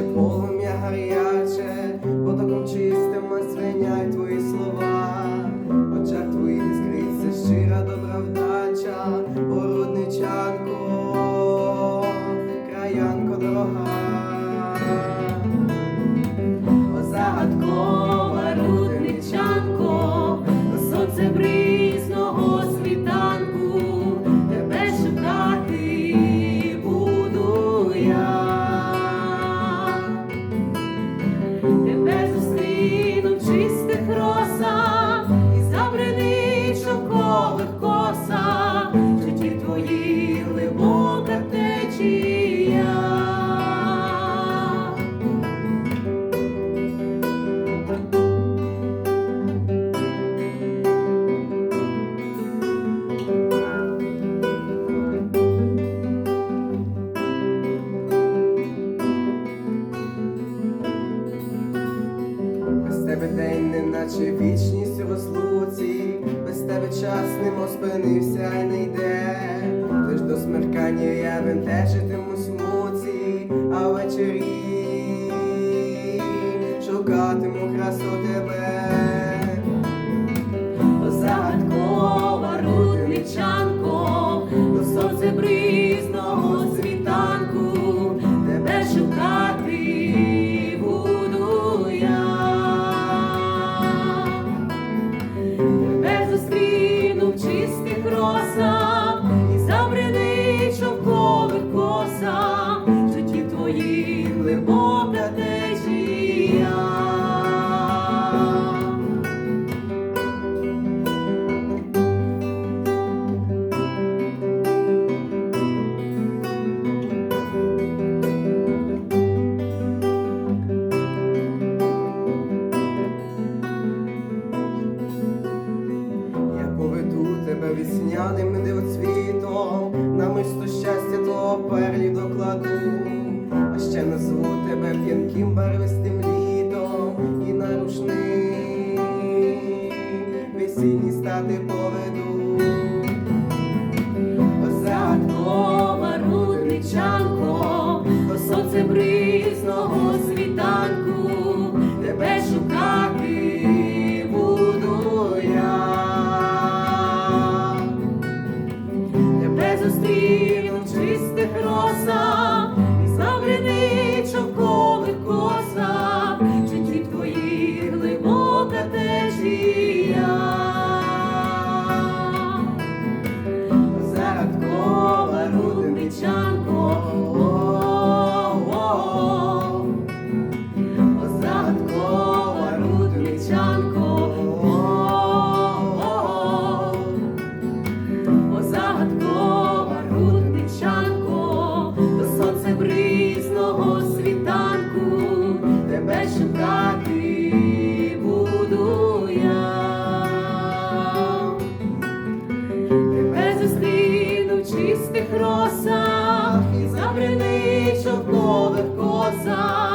наче полум'я гаряче, потоком чистим освіняй твої слова, В очах твоїх іскриться щира добра вдача, городничанко, краянко дорога. Наче вічність в розлуці, без тебе час немов спинився й не йде. Тож до смеркання я вентежитимусь nossa вісняним дивоцвітом, намисто щастя твого перлі докладу, а ще назву тебе п'янким барвистим літом і на рушник. Весільні стати поведу. Загадкова рудничанко, сонце бризного світанку, забрини шовкових